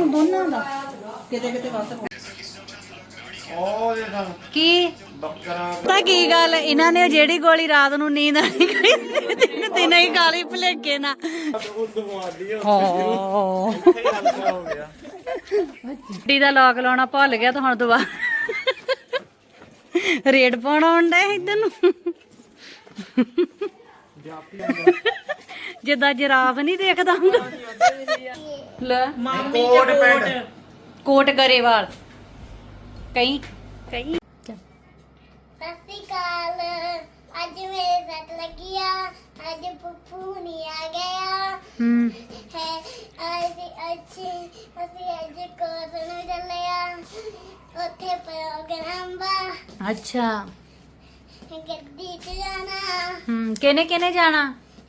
ਨੂੰ ਦੋਨਾਂ ਦਾ? ਕਿਤੇ ਕਿਤੇ ਵੱਧ ਉਹ ਦੇ ਤਾਂ ਕੀ? ਬੱਕਰਾ ਪਤਾ ਕੀ ਗੱਲ, ਇਹਨਾਂ ਨੇ ਜਿਹੜੀ ਗੋਲੀ ਰਾਤ ਨੂੰ ਨੀਂਦ ਆਣੀ ਕਰੀ ਤਿੰਨ ਤਿੰਨ ਹੀ ਗਾਲੀ ਭਲੇਕੇ ਨਾ ਉਹ ਦਵਾਦੀ ਹੋ ਗਿਆ ਡੀ ਦਾ ਲੋਕ ਲਾਉਣਾ ਭੁੱਲ ਗਿਆ ਤਾਂ ਹੁਣ ਦੁਬਾਰਾ ਰੇਡ ਪਾਉਣਾ ਹੁੰਦਾ ਇੱਧਰ ਨੂੰ। ਜਿੱਦਾਂ ਜਰਾਫ ਨਹੀਂ ਦੇਖਦਾ ਹੁੰਦਾ। ਲੈ। Coat pant. ਕੋਟ ਗਰੇਵਾਲ। ਕਈ। ਕਈ। ਅਕਾਲ। ਅੱਜ ਮੇਰੇ ਸੱਟ ਲੱਗੀ ਆ। ਅੱਜ ਪੱਪੂ ਨਹੀਂ ਆ ਗਿਆ। ਹੂੰ। ਹੈ ਅੱਜ ਅੱਜ ਅਸੀਂ ਅੱਜ ਕੋਸ ਨੂੰ ਚੱਲੇ ਆ। ਉੱਥੇ ਪ੍ਰੋਗਰਾਮ ਵਾ। ਅੱਛਾ। ਗੱਡੀ ਚ ਜਾਣਾ। ਹੂੰ ਕਿਨੇ ਕਿਨੇ ਜਾਣਾ?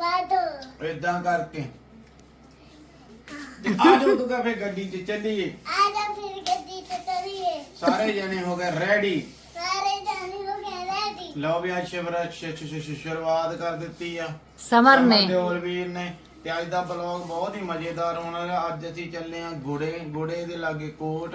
ਦਵਾ ਇਦਾਂ ਕਰਕੇ। ਤੇ ਆ ਜਾਓ ਤੂੰ ਫੇ ਗੱਡੀ 'ਚ ਚੱਲੀਏ। ਆ ਜਾ ਫਿਰ ਗੱਡੀ ਤੇ ਚਲੀਏ। ਸਾਰੇ ਜਣੇ ਹੋ ਗਏ ਰੈਡੀ ਸਾਰੇ ਜਾਣੇ ਹੋ ਗਏ ਰੈਡੀ ਲਓ ਵੀ ਅੱਜ ਸ਼ਿਵਰਾਜ ਸ਼- ਸ਼- ਸ਼- ਸ਼ੁਰੂਆਤ ਕਰ ਦਿੱਤੀ ਆ। ਸਮਰ ਨੇ। ਦਿਓਲ ਵੀਰ ਨੇ। ਤੇ ਅੱਜ ਦਾ ਬਲੌਗ ਬਹੁਤ ਹੀ ਮਜ਼ੇਦਾਰ ਹੋਣਾ ਹੈ ਅੱਜ ਅਸੀਂ ਚੱਲੇ ਆ ਗੋੜੇ ਗੋੜੇ ਦੇ ਲਾਗੇ ਕੋਟ।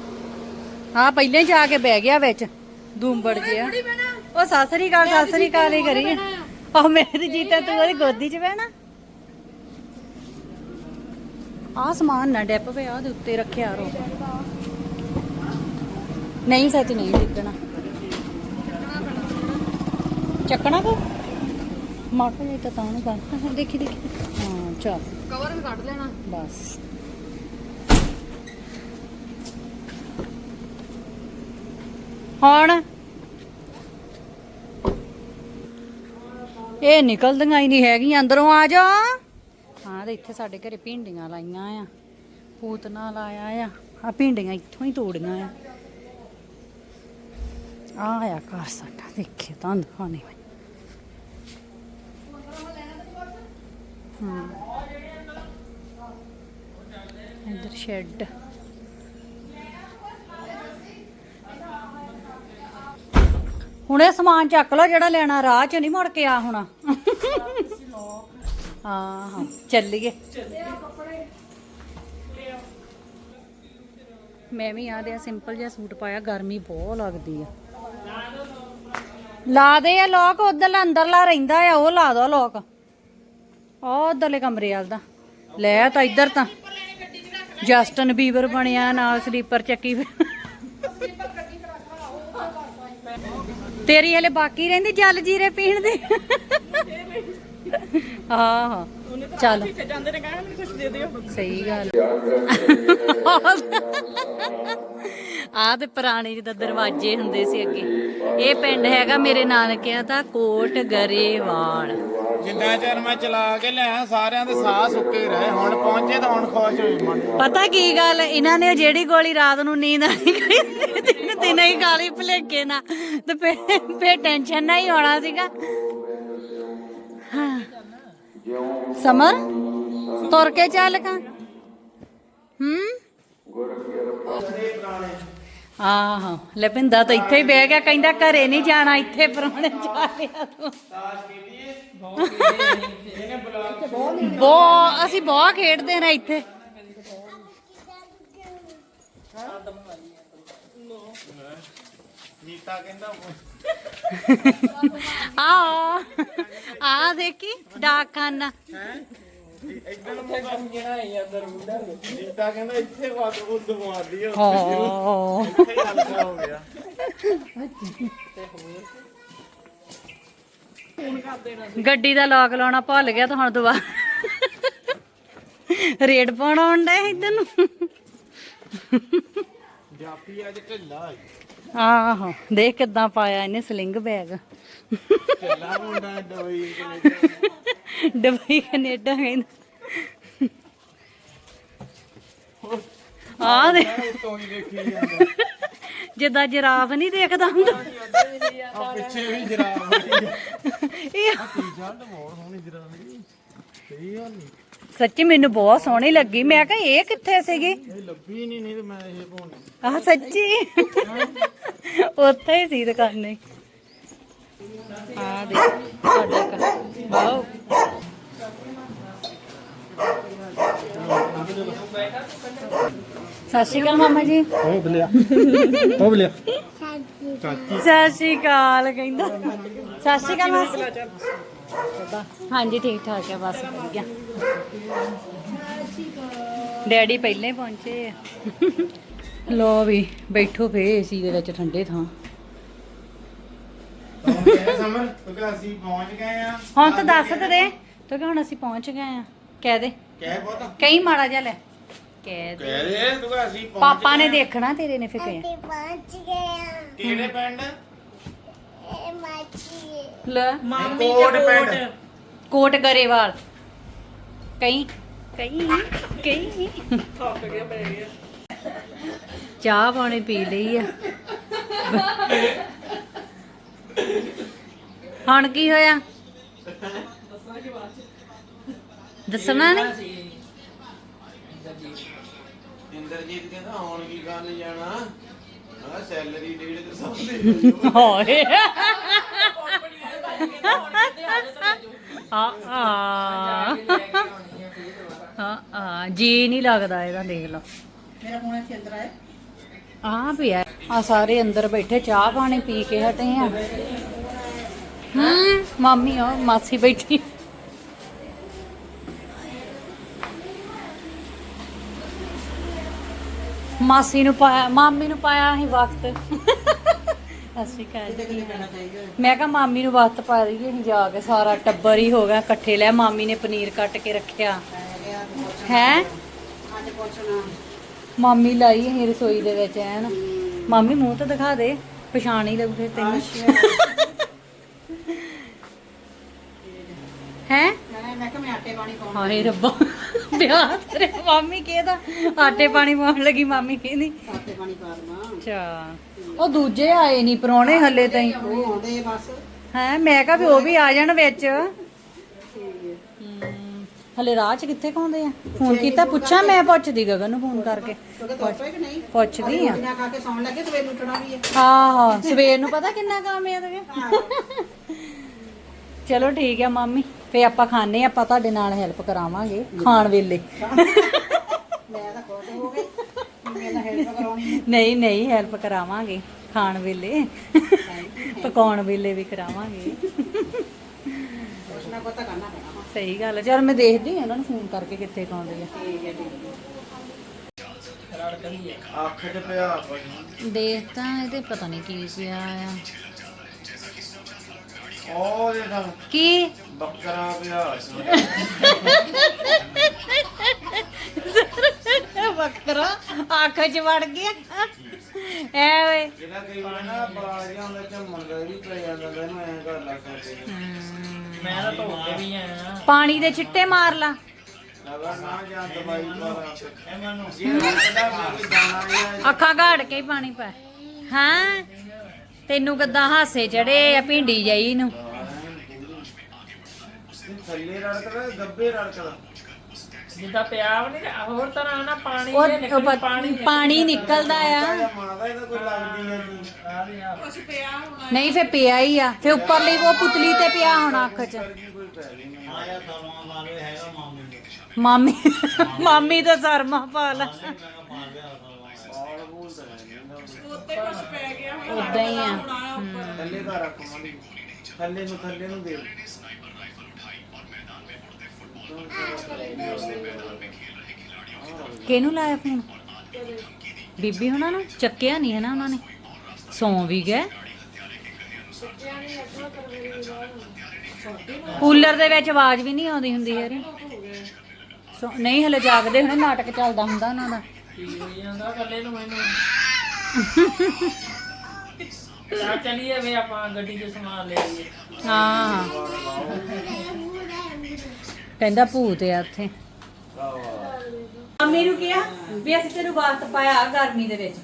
ਆ ਪਹਿਲਾਂ ਹੀ ਜਾ ਕੇ ਬਹਿ ਗਿਆ ਵਿੱਚ। ਦੂੰਬੜ ਗਿਆ ਉਹ ਸਾਸਰੀ ਕਾਲ ਸਾਸਰੀ ਕਾਲ ਹੀ ਕਰੀ ਆ ਮੇਰੀ ਜੀਤਾ ਤੂੰ ਉਹਦੀ ਗੋਦੀ 'ਚ ਬਹਿਣਾ। ਆ ਸਮਾਨ ਨਾ ਡਿੱਪ ਪਿਆ ਉਹਦੇ ਉੱਤੇ ਰੱਖਿਆ ਰੋ। ਨਹੀਂ ਸੱਚ ਨਹੀਂ ਡਿੱਗਣਾ। ਚੱਕਣਾ ਕੋ ਮਾਟੋ ਜੀ ਤਾਂ ਤਾਂ ਨੂੰ ਕਰ ਦੇਖੀ ਦੇਖੀ। ਹਾਂ ਚੱਲ। ਕਵਰ ਵੀ ਕੱਢ ਲੈਣਾ। ਬਸ। ਹੁਣ? ਇਹ ਨਿਕਲਦੀਆਂ ਹੀ ਨਹੀਂ ਹੈਗੀਆਂ, ਅੰਦਰੋਂ ਆ ਜਾ। ਹਾਂ ਤੇ ਇੱਥੇ ਸਾਡੇ ਘਰੇ ਭਿੰਡੀਆਂ ਲਾਈਆਂ ਆ, ਪੂਤਨਾ ਲਾਇਆ ਆ। ਆ ਭਿੰਡੀਆਂ ਇੱਥੋਂ ਹੀ ਤੋੜੀਆਂ ਆ। ਆ ਆ ਘਰ ਸਾਡਾ ਦੇਖੇ ਤਾਂ ਦਿਖਾਣੇ ਮੈਂ ਹੂੰ। ਇੱਧਰ ਸ਼ੈੱਡ। ਹੁਣ ਸਮਾਨ ਚੱਕ ਲਓ, ਜਿਹੜਾ ਲੈਣਾ ਰਾਹ 'ਚ ਨਹੀਂ ਮੁੜ ਕੇ ਆ ਹੁਣ। ਹਾਂ ਹਾਂ, ਚੱਲੀਏ। ਮੈਂ ਵੀ ਆ ਦੇ ਸਿੰਪਲ ਜਿਹਾ ਸੂਟ ਪਾਇਆ, ਗਰਮੀ ਬਹੁਤ ਲੱਗਦੀ ਆ। ਲਾ ਦੇ ਆ ਲੋਕ ਉਧਰ ਅੰਦਰਲਾ ਰਹਿੰਦਾ ਆ, ਉਹ ਲਾ ਦੋ ਲੋਕ ਉਹ ਉਧਰਲੇ ਕਮਰੇ ਵਾਲ ਦਾ। ਲੈ ਤਾਂ ਇੱਧਰ ਤਾਂ। ਜਸਟਨ ਬੀਵਰ ਬਣਿਆ, ਨਾਲ ਸਲੀਪਰ ਚੱਕੀ ਤੇਰੀ ਹਲੇ ਬਾਕੀ ਰਹਿੰਦੀ ਜਲ ਜੀਰੇ ਪੀਣ ਦੀ। ਹਾਂ ਹਾਂ ਚੱਲ। ਸਹੀ ਗੱਲ। ਆਹ ਤੇ ਪੁਰਾਣੇ ਜਿੱਦਾਂ ਦਰਵਾਜ਼ੇ ਹੁੰਦੇ ਸੀ ਅੱਗੇ। ਇਹ ਪਿੰਡ ਹੈਗਾ ਮੇਰੇ ਨਾਨਕਿਆਂ ਦਾ ਕੋਟ ਗਰੇਵਾਲ ਜਿੰਨਾ ਚਿਰ ਮੈਂ ਚਲਾ ਕੇ ਲਿਆ ਸਾਰਿਆਂ ਦੇ ਸਾਹ ਸੁੱਕੇ ਰਹੇ। ਹੁਣ ਪਹੁੰਚੇ ਤਾਂ ਹੁਣ ਖੁਸ਼ ਹੋਈ ਮਨ ਪਤਾ ਕੀ ਗੱਲ, ਇਹਨਾਂ ਨੇ ਜਿਹੜੀ ਗੋਲੀ ਰਾਤ ਨੂੰ ਨੀਂਦ ਆਣੀ ਕਰੀ ਤਿੰਨ ਤਿੰਨ ਹੀ ਗਾਲੀ ਭਲੇਕੇ ਨਾ ਤੇ ਫੇ ਫੇ ਟੈਨਸ਼ਨ ਨਾ ਹੀ ਹੋਣਾ ਸੀਗਾ। ਹਾਂ। ਸਮਰ, ਤੁਰ ਕੇ ਚੱਲ ਕਾ। ਹੂੰ? ਆਹੋ ਲਪਿੰਦਾ ਤਾਂ ਇੱਥੇ ਹੀ ਬਹਿ ਗਿਆ ਕਹਿੰਦਾ ਘਰੇ ਨਹੀਂ ਜਾਣਾ ਇੱਥੇ ਪਰੋਣੇ ਜਾ ਲਿਆ ਤੂੰ। ਬਹੁਤ ਅਸੀਂ ਬਹੁਤ ਖੇਡਦੇ ਨੇ ਇੱਥੇ। ਕਹਿੰਦਾ ਆ ਆ ਦੇਖੀ ਡਾਕਖਾਨਾ। ਇੱਧਰ ਨੂੰ ਮੂੰਹ ਕਰ ਜਿਹੜਾ ਹੈ ਅੰਦਰ ਮੁੰਡਾ ਜੀਤਾ ਕਹਿੰਦਾ ਇੱਥੇ ਵਾਦ ਉਹ ਦਵਾਦੀ ਹੈ ਹਾਂ। ਇੱਥੇ ਹੀ ਹਲਕਾ ਹੋ ਗਿਆ। ਗੱਡੀ ਦਾ ਲੋਕ ਲਾਉਣਾ ਭੁੱਲ ਗਿਆ ਤਾਂ ਹੁਣ ਦੁਬਾਰਾ। ਰੇਡ ਪਾਉਣਾ ਹੁੰਦਾ ਇੱਧਰ ਨੂੰ। ਜਾਪੀ ਅੱਜ ਢਿੱਲਾ ਹੈ ਆਹੋ ਦੇਖ ਕਿੱਦਾਂ ਪਾਇਆ ਇਹਨੇ ਸਲਿੰਗ ਬੈਗ। ਢਿੱਲਾ ਮੁੰਡਾ ਕਨੇਡਾ ਦੁਬਈ ਕੈਨੇਡਾ ਕਹਿੰਦਾ ਆ ਦੇ ਉੱਤੋਂ ਹੀ ਦੇਖੀ ਜਾਂਦਾ ਜਿੱਦਾਂ ਜਰਾਫ ਨਹੀਂ ਦੇਖਦਾ ਹੁੰਦਾ। ਆ ਪਿੱਛੇ ਵੀ ਜਰਾਬ ਹੈ ਇਹ ਜੱਟ ਬਹੁਤ ਸੋਹਣੀ ਜਰਾਬ ਹੈ ਸਹੀ ਗੱਲ ਨਹੀਂ ਸੱਚੀ ਮੈਨੂੰ ਬਹੁਤ ਸੋਹਣੀ ਲੱਗੀ। ਮੈਂ ਕਿਹਾ ਇਹ ਕਿੱਥੇ ਸੀਗੀ? ਇਹ ਲੱਭੀ ਨਹੀਂ ਨਹੀਂ ਤੇ ਮੈਂ ਇਹ ਪਾਉਣੀ। ਆਹ ਸੱਚੀ। ਉੱਥੇ ਹੀ ਸੀ ਦੁਕਾਨੇ। ਆ ਦੇ ਸਾਡਾ। ਵਾਓ। ਸਤਿ ਸ਼੍ਰੀ ਅਕਾਲ ਮਾਮਾ ਜੀ। ਉਹ ਬਲਿਆ ਉਹ ਬਲਿਆ ਸਤਿ ਸ਼੍ਰੀ ਅਕਾਲ ਕਹਿੰਦਾ। ਸਤਿ ਸ਼੍ਰੀ ਅਕਾਲ ਮਾਸੀ। ਹਾਂਜੀ ਠੀਕ ਠਾਕ ਹੈ ਬਸ ਵਧੀਆ। ਡੈਡੀ ਪਹਿਲੇ ਹੀ ਪਹੁੰਚੇ ਆ। ਲੋ ਵੀ ਬੈਠੋ ਫੇ ਏਸੀ ਦੇ ਵਿੱਚ ਠੰਡੇ ਥਾਂ। ਸਮਰ? ਕਿਉਂਕਿ ਅਸੀਂ ਪਹੁੰਚ ਗਏ ਆ। ਹੁਣ ਤਾਂ ਦੱਸ ਤੇ ਦੇ। ਤੂੰ ਕਿ ਹੁਣ ਅਸੀਂ ਪਹੁੰਚ ਗਏ ਆ? ਕਹਿ ਦੇ। ਕਹਿ ਬਹੁਤ ਕਈ ਮਾੜਾ ਜਿਹਾ ਲੈ। ਕਹਿ ਦੇ। ਕਹਿ ਰਹੇ ਤੂੰ ਕਿ ਅਸੀਂ ਪਹੁੰਚ ਪਾਪਾ ਨੇ। ਦੇਖਣਾ ਤੇਰੇ ਨੇ ਫੇ ਕਹਿਆ ਅਸੀਂ ਪਹੁੰਚ ਗਏ ਆ। ਕਿਹੜੇ ਪਿੰਡ? ਇਹ ਮਾਚੀ ਲੈ। ਕੋਟ ਪਿੰਡ। ਕੋਟ। ਗਰੇਵਾਲ। ਕਈ ਕਈ ਕਈ ਚਾਹ ਪਾਣੀ ਪੀ ਲਈ ਆ। ਹੁਣ ਕੀ ਹੋਇਆ? ਦੱਸਣਾ ਨਹੀਂ? ਇੰਦਰਜੀਤ ਕਹਿੰਦਾ ਹੁਣ ਕੀ ਕਰਨ ਜਾਣਾ? ਸੈਲਰੀ ਡੇਢ ਤੇ ਸੌ ਦੇ। ਹੋਏ। ਆ ਆ ਆ ਜੀ ਨਹੀਂ ਲੱਗਦਾ ਇਹਦਾ ਦੇਖ ਲਓ। ਮੇਰਾ ਫੋਨ ਇੱਥੇ ਅੰਦਰ ਆਇਆ ਆ ਪਿਆ ਆ। ਸਾਰੇ ਅੰਦਰ ਬੈਠੇ ਚਾਹ ਪਾਣੀ ਪੀ ਕੇ ਹਟੇ ਆ। ਹੂੰ ਮਾਮੀ ਆ ਮਾਸੀ ਬੈਠੀ। ਮਾਸੀ ਨੂੰ ਪਾਇਆ ਮਾਮੀ ਨੂੰ ਪਾਇਆ ਸੀ ਵਕਤ। ਅਸੀਂ ਕਹਿੰਦੇ ਮੈਂ ਕਿਹਾ ਮਾਮੀ ਨੂੰ ਵਕਤ ਪਾ ਦਈਏ ਅਸੀਂ ਜਾ ਕੇ ਸਾਰਾ ਟੱਬਰ ਹੀ ਹੋ ਗਿਆ ਇਕੱਠੇ ਲੈ। ਮਾਮੀ ਨੇ ਪਨੀਰ ਕੱਟ ਕੇ ਰੱਖਿਆ। ਹੈ? ਮਾਮੀ ਲਾਈ ਅਸੀਂ ਰਸੋਈ ਦੇ ਵਿੱਚ ਐਨ। ਮਾਮੀ ਮੂੰਹ ਤਾਂ ਦਿਖਾ ਦੇ ਪਛਾਣ ਹੀ ਲੱਗੂ ਫਿਰ ਤੈਨੂੰ। ਹੈ? ਮੈਂ ਕਿਹਾ ਮੈਂ ਆਟੇ ਪਾਣੀ ਪਾਉਣਾ ਹਾਏ ਰੱਬਾ ਵਿਆਹ ਤੇਰੇ ਮਾਮੀ ਕਿਹਦਾ? ਆਟੇ ਪਾਣੀ ਪਾਉਣ ਲੱਗੀ ਮਾਮੀ ਕਹਿੰਦੀ। ਆਟੇ ਪਾਣੀ ਪਾ ਦਵਾਂ। ਅੱਛਾ ਉਹ ਦੂਜੇ ਆਏ ਨਹੀਂ ਪਰੋਣੇ ਹੱਲੇ ਤਾਈ। ਉਹ ਆਉਂਦੇ ਬਸ। ਹੈ ਮੈਂ ਕਿਹਾ ਵੀ ਉਹ ਵੀ ਆ ਜਾਣ ਵਿੱਚ। ਹਲੇ ਰਾਹ ਚ ਕਿੱਥੇ ਕਾਉਂਦੇ ਆ? ਫੋਨ ਕੀਤਾ ਪੁੱਛਾਂ ਮੈਂ ਪੁੱਛਦੀ ਗਗਨ ਨੂੰ ਫੋਨ ਕਰਕੇ। ਪੁੱਛਦੀ ਆ। ਰੋਟੀਆਂ ਖਾ ਕੇ ਸੌਣ ਲੱਗੇ ਤੇ ਵੇਲ ਉੱਠਣਾ ਵੀ ਹੈ ਆਹੋ ਸਵੇਰ ਨੂੰ ਪਤਾ ਕਿੰਨਾ ਕੰਮ ਹੈ ਤੇ। ਚਲੋ ਠੀਕ ਹੈ ਮਾਮੀ ਫੇ ਆਪਾਂ ਖਾਣੇ ਆਪਾਂ ਤੁਹਾਡੇ ਨਾਲ ਹੈਲਪ ਕਰਾਵਾਂਗੇ ਖਾਣ ਵੇਲੇ। ਮੈਂ ਤਾਂ ਖੁਸ਼ ਹੋ ਗਈ। ਮੈਂ ਤਾਂ ਹੈਲਪ ਕਰਾਉਣੀ ਨਹੀਂ ਨਹੀਂ ਹੈਲਪ ਕਰਾਵਾਂਗੇ ਖਾਣ ਵੇਲੇ। ਪਕਾਉਣ ਵੇਲੇ ਵੀ ਕਰਾਵਾਂਗੇ। ਕੁਛ ਨਾ ਕੁਛ ਤਾਂ ਕਰਨਾ ਪੈਣਾ। ਸਹੀ ਗੱਲ ਹੈ। ਚਲ ਮੈਂ ਦੇਖਦੀ ਹਾਂ ਉਹਨਾਂ ਨੂੰ ਫੋਨ ਕਰਕੇ ਕਿੱਥੇ ਕਾਉਂਦੇ ਆ। ਠੀਕ ਹੈ ਠੀਕ ਹੈ। ਅੱਖ ਤੇ ਪਿਆ। ਭਾਈ ਦੇਖ ਤਾਂ ਇਹਦੇ ਪਤਾ ਨਹੀਂ ਕੀ ਪਿਆ ਆ। ਉਹ ਦੇ ਤਾਂ ਕੀ? ਬੱਕਰਾ ਪਿਆ। ਬੱਕਰਾ ਅੱਖ 'ਚ ਵੜ ਗਿਆ। ਐ ਓਏ। ਜਿਹੜਾ ਕਈ ਵਾਰ ਨਾ ਹੁੰਦਾ ਝੰਮਣ ਦਾ ਵੀ ਪੈ ਜਾਂਦਾ ਐਂ ਕਰ ਲੱਗ ਸਕਦੇ ਮੈਂ ਤਾਂ ਧੋ ਕੇ ਵੀ ਆਇਆ। ਪਾਣੀ ਦੇ ਛਿੱਟੇ ਮਾਰ ਲਾ। ਅੱਖਾਂ ਘਾੜ ਕੇ ਹੀ ਪਾਣੀ ਪਾ। ਹਾਂ? ਤੈਨੂੰ ਕਿੱਦਾਂ ਹਾਸੇ ਚੜੇ ਆ ਭਿੰਡੀ ਜਾਈ ਨੂੰ? ਥੱਲੇ ਰੜਕਦਾ ਗੱਬੇ ਰੜਕਦਾ। ਜਿੱਦਾਂ ਪਿਆ ਵੀ ਨਹੀਂ ਹੋਰ ਤਰ੍ਹਾਂ ਨਾ ਪਾਣੀ ਉਹ ਨਿਕਲ ਪ- ਪਾਣੀ ਪਾਣੀ ਨਿਕਲਦਾ ਆ। ਜਾਂ ਮਾਦਾ ਇਹਦਾ ਕੋਈ ਲੱਗਦੀ ਹੈ ਨਹੀਂ ਨਹੀਂ ਫੇ ਪਿਆ ਹੀ ਆ। ਫੇ ਉੱਪਰਲੀ ਉਹ ਪੁਤਲੀ ਤੇ ਪਿਆ ਹੋਣਾ ਅੱਖ 'ਚ। ਕੋਈ ਪੈ ਨਹੀਂ ਮਾਮੀ ਮਾਮੀ ਤਾਂ ਸਰਮਾ ਪਾ ਲਾ ਬਾਲ ਬੂਲ ਤਾਂ ਹੈ ਨਹੀਂ ਉਦਾਂ ਹੀ ਆ। ਥੱਲੇ ਦਾ ਰੱਖ ਮੰਦੀ ਥੱਲੇ ਨੂੰ ਥੱਲੇ ਨੂੰ ਦੇ। ਕਿਹਨੂੰ ਲਾਇਆ ਫੋਨ? ਬੀਬੀ ਹੁਣਾਂ ਨੂੰ? ਚੱਕਿਆ ਨਹੀਂ ਹੈ ਨਾ ਉਹਨਾਂ ਨੇ। ਸੌਂ ਵੀ ਗਏ। ਕੂਲਰ ਦੇ ਵਿੱਚ ਆਵਾਜ਼ ਵੀ ਨਹੀਂ ਆਉਂਦੀ ਹੁੰਦੀ ਯਾਰ। ਸੌ- ਨਹੀਂ ਹਲੇ ਜਾਗਦੇ ਹੁਣੇ ਨਾਟਕ ਚੱਲਦਾ ਹੁੰਦਾ ਉਹਨਾਂ ਦਾ। ਕੀ ਹੋਈ ਜਾਂਦਾ ਕੱਲੇ ਨੂੰ ਮੈਨੂੰ ਚਾ ਚਲੀਏ ਵੇ ਆਪਾਂ ਗੱਡੀ 'ਚ ਸਮਾਨ ਲੈ ਆਈਏ। ਹਾਂ। ਕਹਿੰਦਾ ਭੂਤ ਆ ਉੱਥੇ। ਮੰਮੀ ਨੂੰ ਕਿਹਾ ਵੀ ਅਸੀਂ ਤੈਨੂੰ ਵਕਤ ਪਾਇਆ ਗਰਮੀ ਦੇ ਵਿੱਚ।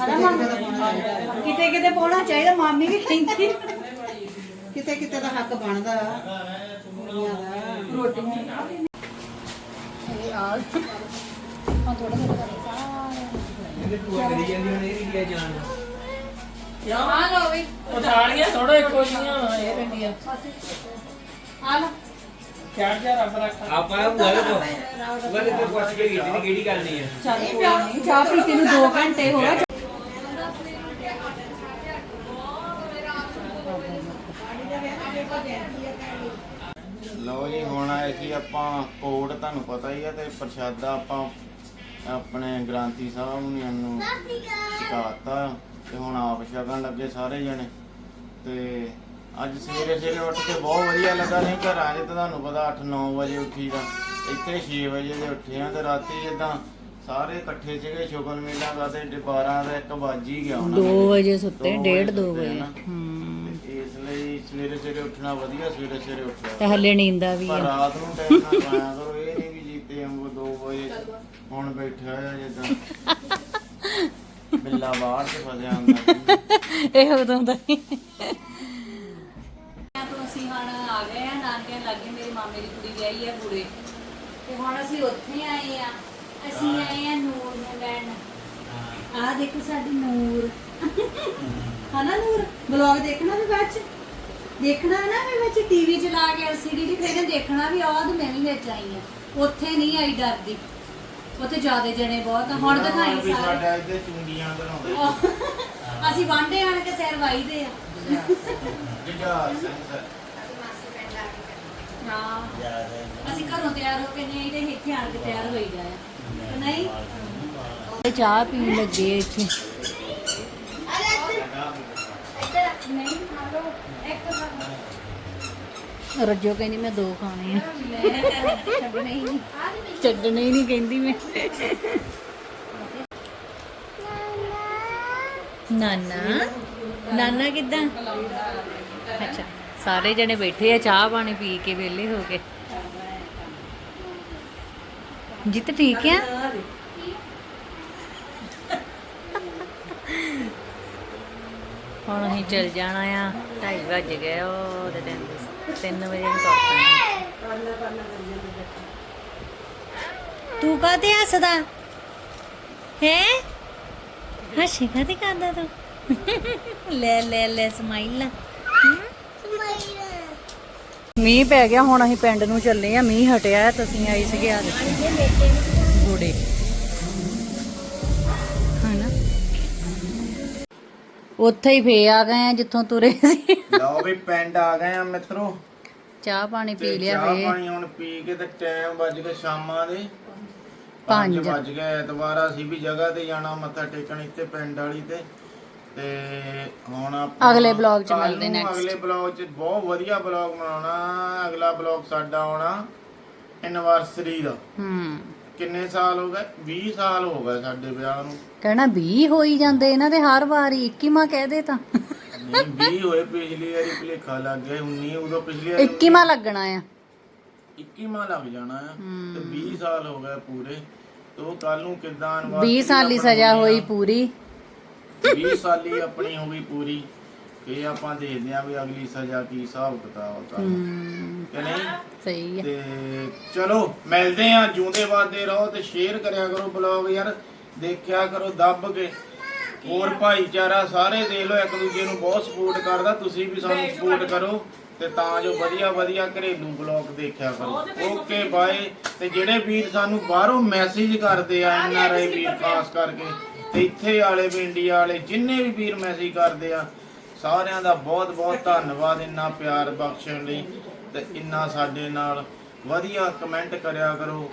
ਹਨਾ ਮੰਮੀ ਕਿਤੇ ਕਿਤੇ ਪਾਉਣਾ ਚਾਹੀਦਾ। ਮਾਮੀ ਵੀ ਕਹਿੰਦੀ। ਕਿਤੇ ਕਿਤੇ ਦਾ ਹੱਕ ਬਣਦਾ। ਦਾ ਇਹ ਆ ਹਾਂ ਥੋੜਾ ਥੋੜਾ ਆ ਲੋ ਵੀ। ਉਹ ਸਾਰੀਆਂ ਥੋੜਾ ਇੱਕੋ ਜਿਹੀਆਂ ਵਾ, ਇਹ ਗੱਡੀਆਂ ਆ ਲੋ ਚਾਰ ਚਾਰ ਰੱਬ ਰੱਖਾ ਆਪਾਂ ਨੂੰ ਗੱਲ ਕੋ ਗੱਲ ਤੇ ਪੁੱਛ ਕੇ ਕੀਤੀ ਨੀ ਕਿਹੜੀ ਗੱਲ ਨਹੀਂ ਹੈ ਚੱਲ ਕੋਈ ਨਹੀਂ ਚਾਹ ਪੀਤੀ ਨੂੰ 2 ਘੰਟੇ ਹੋ ਗਏ। ਲਓ ਜੀ ਹੁਣ ਆਏ ਸੀ ਆਪਾਂ ਕੋਟ ਤੁਹਾਨੂੰ ਪਤਾ ਹੀ ਆ ਤੇ ਪ੍ਰਸ਼ਾਦਾ ਆਪਾਂ ਆਪਣੇ ਗ੍ਰਾਂਤੀ ਸਾਹਿਬ ਨੂੰ ਸਿਖਾਤਾ ਤੇ ਹੁਣ ਆਪ ਛਕਣ ਲੱਗੇ ਸਾਰੇ ਜਣੇ ਤੇ ਅੱਜ ਸਵੇਰੇ ਸਵੇਰੇ ਉੱਠ ਕੇ ਬਹੁਤ ਵਧੀਆ ਲੱਗਾ। ਨਹੀਂ ਘਰਾਂ 'ਚ ਤਾਂ ਤੁਹਾਨੂੰ ਪਤਾ 8-9 ਵਜੇ ਉੱਠੀਦਾ ਇੱਥੇ 6 ਵਜੇ ਦੇ ਉੱਠੇ ਆ ਤੇ ਰਾਤੀ ਇਦਾਂ ਸਾਰੇ ਇਕੱਠੇ ਸੀਗੇ ਸ਼ੁਗਰ ਮੇਲਾ ਦਾ ਤੇ 12 ਦਾ 1 ਵੱਜ ਹੀ ਗਿਆ ਉਹਨਾਂ 2 ਵਜੇ ਸੁੱਤੇ ਦੋ 1:30 2 ਸੁੱਤੇ ਵਜੇ। ਹੂੰ। ਇਸ ਲਈ ਸਵੇਰੇ ਸਵੇਰੇ ਉੱਠਣਾ ਵਧੀਆ ਸਵੇਰੇ ਸਵੇਰੇ ਉੱਠਿਆ ਤੇ ਹੱਲੇ ਨੀਂਦਾ ਵੀ ਪਰ ਆ। ਰਾਤ ਨੂੰ ਟਾਈਮ ਨਾਲ ਕਰੋ ਇਹ ਨਹੀਂ ਵੀ ਜੀਤੇ ਵਾਂਗੂ 2 ਵਜੇ ਹੁਣ ਬੈਠਾ ਹੋਇਆ ਜਿੱਦਾਂ। ਬਿੱਲਾ ਬਾਹਰ ਤੇ ਫਸਿਆ ਹੁੰਦਾ। ਇਹ ਉਦੋਂ ਦਾ ਹੀ ਤੋਂ ਅਸੀਂ ਹੁਣ ਆ ਗਏ ਆ ਨਾਨਕਿਆਂ ਲੱਗੇ ਮੇਰੀ ਮਾਮੇ ਦੀ ਕੁੜੀ ਵਿਆਹੀ ਆ ਬੁੜੇ। ਤੇ ਹੁਣ ਅਸੀਂ ਉੱਥੇ ਆਏ ਆ। ਅਸੀਂ ਆਏ ਆ ਨੂਰ ਨੂੰ ਲੈਣ। ਆ ਦੇਖੋ ਸਾਡੀ ਨੂਰ। ਹਨਾ ਨੂਰ? ਬਲੌਗ ਦੇਖਣਾ ਵੀ ਬਾਅਦ ਚ? ਦੇਖਣਾ ਨਾ ਵੀ ਵਿੱਚ ਟੀਵੀ ਚਲਾ ਕੇ ਐਲਸੀਡੀ 'ਚ ਫਿਰ ਦੇਖਣਾ ਵੀ ਆਹ ਤੇ ਮੈਂ ਵੀ ਵਿੱਚ ਆਈ ਆ। ਉੱਥੇ ਨਹੀਂ ਆਈ ਡਰਦੀ। ਉੱਥੇ ਜਿਆਦੇ ਜਣੇ ਬਹੁਤ ਆ। ਹੁਣ ਦਿਖਾਈ ਸਾਰੇ। ਸਾਡਾ ਇੱਥੇ ਚੁੰਡੀਆਂ ਬਣਾਉਂਦੇ। ਅਸੀਂ ਵਾਂਡੇ ਆਣ ਕੇ ਸਿਰ ਵਾਈਦੇ ਆ। ਜੁਝਾਰ ਸਿੰਘ ਸਰ ਹਾਂ। ਅਸੀਂ ਘਰੋਂ ਤਿਆਰ ਹੋ ਕੇ ਨਹੀਂ ਤੇ ਇੱਥੇ ਆਣ ਕੇ ਤਿਆਰ ਹੋਈ ਗਿਆ ਤੇ ਨਹੀਂ? ਤੇ ਚਾਹ ਪੀਣ ਲੱਗੇ ਇੱਥੇ। ਨਹੀਂ ਖਾ ਲਓ ਇੱਕ ਰੱਜੋ ਕਹਿੰਦੀ ਮੈਂ ਦੋ ਖਾਣੇ ਆ। ਛੱਡਣੇ ਹੀ ਨਹੀਂ ਛੱਡਣੇ ਹੀ ਨਹੀਂ ਕਹਿੰਦੀ ਮੈਂ। ਨਾਨਾ? ਨਾਨਾ ਕਿੱਦਾਂ? ਅੱਛਾ, ਸਾਰੇ ਜਣੇ ਬੈਠੇ ਆ ਚਾਹ ਪਾਣੀ ਪੀ ਕੇ ਵਿਹਲੇ ਹੋ ਕੇ। ਜਿੱਤ ਠੀਕ ਆ? ਹੁਣ ਅਸੀਂ ਚੱਲ ਜਾਣਾ ਆ 2:30 ਵੱਜ ਗਏ ਉਹ ਦੇ 3 ਵਜੇ ਨੂੰ ਤੁਰ ਪੈਣਾ। ਤੂੰ ਕਾਤੇ ਹੱਸਦਾ? ਹੈ? ਹੱਸੀ ਕਾਤੇ ਕਰਦਾ ਤੂੰ? ਲੈ ਲੈ ਲੈ, ਸਮਾਈਲ ਮੀਂਹ ਪੈ ਗਿਆ ਹੁਣ ਅਸੀਂ ਪਿੰਡ ਨੂੰ ਚੱਲੇ ਆ ਮੀਂਹ ਹਟਿਆ ਤਾਂ ਅਸੀਂ ਆਈ ਸੀਗੇ ਆ ਦੇਖੋ ਗੋੜੇ ਹਨਾ? ਉੱਥੇ ਹੀ ਫੇ ਆ ਗਏ ਆ ਜਿੱਥੋਂ ਤੁਰੇ ਸੀ। ਲਓ ਵੀ ਪਿੰਡ ਆ ਗਏ ਆ ਮਿੱਤਰੋ। ਚਾਹ ਪਾਣੀ ਪੀ ਲਿਆ ਚਾਹ ਫੇ ਪਾਣੀ ਹੁਣ ਪੀ ਕੇ ਤੇ ਟਾਈਮ ਵੱਜ ਗਏ ਸ਼ਾਮਾਂ ਦੇ। ਪੰਜ। 5 ਵੱਜ ਗਏ ਐਤਵਾਰ ਅਸੀਂ ਵੀ ਜਗ੍ਹਾ ਤੇ ਜਾਣਾ ਮੱਥਾ ਟੇਕਣ ਇੱਥੇ ਪਿੰਡ ਵਾਲੀ ਤੇ। ਤੇ ਹੁਣ ਆਪਾਂ ਅਗਲੇ vlog 'ਚ ਕੱਲ੍ਹ ਮਿਲਦੇ ਨੂੰ next। ਅਗਲੇ ਬਲੌਗ 'ਚ ਬਹੁਤ ਵਧੀਆ ਬਲੌਗ ਬਣਾਉਣਾ। ਅਗਲਾ ਬਲੌਗ ਸਾਡਾ ਆਉਣਾ ਐਨਵਰਸਰੀ ਦਾ। ਹੂੰ। ਕਿੰਨੇ ਸਾਲ ਹੋ ਗਏ? 20 ਸਾਲ ਹੋ ਗਏ ਸਾਡੇ ਵਿਆਹ ਨੂੰ। ਕਹਿਣਾ 20 ਹੋਈ ਜਾਂਦੇ ਇਹਨਾਂ ਦੇ ਹਰ ਵਾਰੀ 21ਵਾਂ ਕਹਿ ਦੇ ਤਾਂ। ਨਹੀਂ 20 ਹੋਏ ਪਿਛਲੀ ਵਾਰੀ ਭੁਲੇਖਾ ਲੱਗ ਗਿਆ 19 ਉਦੋਂ ਪਿਛਲੀ ਵਾਰੀ 21ਵਾਂ ਲੱਗਣਾ ਆ। 21ਵਾਂ ਲੱਗ ਜਾਣਾ ਆ। ਤੇ 20 ਸਾਲ ਹੋ ਗਏ ਪੂਰੇ। ਤੋ ਕੱਲ ਨੂੰ ਕਿਦਾਂ 20 ਸਾਲੀ ਸਜ਼ਾ ਹੋਈ ਪੂਰੀ। 20 ਸਾਲੀ ਆਪਣੀ ਹੋ ਗਈ ਪੂਰੀ ਇਹ ਆਪਾਂ ਦੇਖਦੇ ਆ ਵੀ ਅਗਲੀ ਸਜ਼ਾ ਕੀ ਹਿਸਾਬ ਕਿਤਾਬ ਨੂੰ। ਹੂੰ, ਕਿ ਨਹੀਂ? ਸਹੀ ਆ। ਤੇ ਚਲੋ ਮਿਲਦੇ ਆ ਜੂੰਦੇ ਵਾਦੇ ਰਹੋ ਤੇ ਸ਼ੇਅਰ ਕਰਿਆ ਕਰੋ ਬਲੌਗ ਯਾਰ ਦੇਖਿਆ ਕਰੋ ਦੱਬ ਕੇ। ਹੋਰ ਭਾਈਚਾਰਾ ਸਾਰੇ ਦੇਖ ਲਓ ਇੱਕ ਦੂਜੇ ਨੂੰ ਬਹੁਤ ਸਪੋਰਟ ਕਰਦਾ ਤੁਸੀਂ ਵੀ ਸਾਨੂੰ ਸਪੋਰਟ ਕਰੋ ਤੇ ਤਾਂ ਜੋ ਵਧੀਆ ਵਧੀਆ ਘਰੇਲੂ ਬਲੌਗ ਦੇਖਿਆ ਕਰੋ। ਓਕੇ ਬਾਏ ਤੇ ਜਿਹੜੇ ਵੀਰ ਸਾਨੂੰ ਬਾਹਰੋਂ ਮੈਸੇਜ ਕਰਦੇ ਆ ਐਨ ਆਰ ਆਈ ਵੀਰ ਖਾਸ ਕਰਕੇ ਇੱਥੇ ਵਾਲੇ ਇੰਡੀਆ ਵਾਲੇ ਜਿੰਨੇ ਵੀ ਵੀਰ ਮੈਸੇਜ ਕਰਦੇ ਆ ਸਾਰਿਆਂ ਦਾ ਬਹੁਤ ਬਹੁਤ ਧੰਨਵਾਦ ਇੰਨਾ ਪਿਆਰ ਬਖਸ਼ਣ ਲਈ ਤੇ ਇੰਨਾ ਸਾਡੇ ਨਾਲ ਵਧੀਆ ਕਮੈਂਟ ਕਰਿਆ ਕਰੋ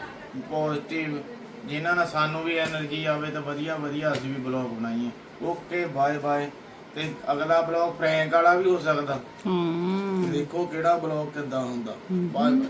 ਪੋਜ਼ਿਟਿਵ ਜਿਨ੍ਹਾਂ ਨਾਲ ਸਾਨੂੰ ਵੀ એનર્ਜੀ ਆਵੇ ਤਾਂ ਵਧੀਆ ਵਧੀਆ ਅਸੀਂ ਵੀ ਬਲੌਗ ਬਣਾਈਏ। ਓਕੇ ਬਾਏ ਬਾਏ ਤੇ ਅਗਲਾ ਬਲੌਗ ਪ੍ਰੈਂਕ ਵਾਲਾ ਵੀ ਹੋ ਸਕਦਾ। ਹੂੰ ਦੇਖੋ ਕਿਹੜਾ ਬਲੌਗ ਕਿੱਦਾਂ ਹੁੰਦਾ। Bye bye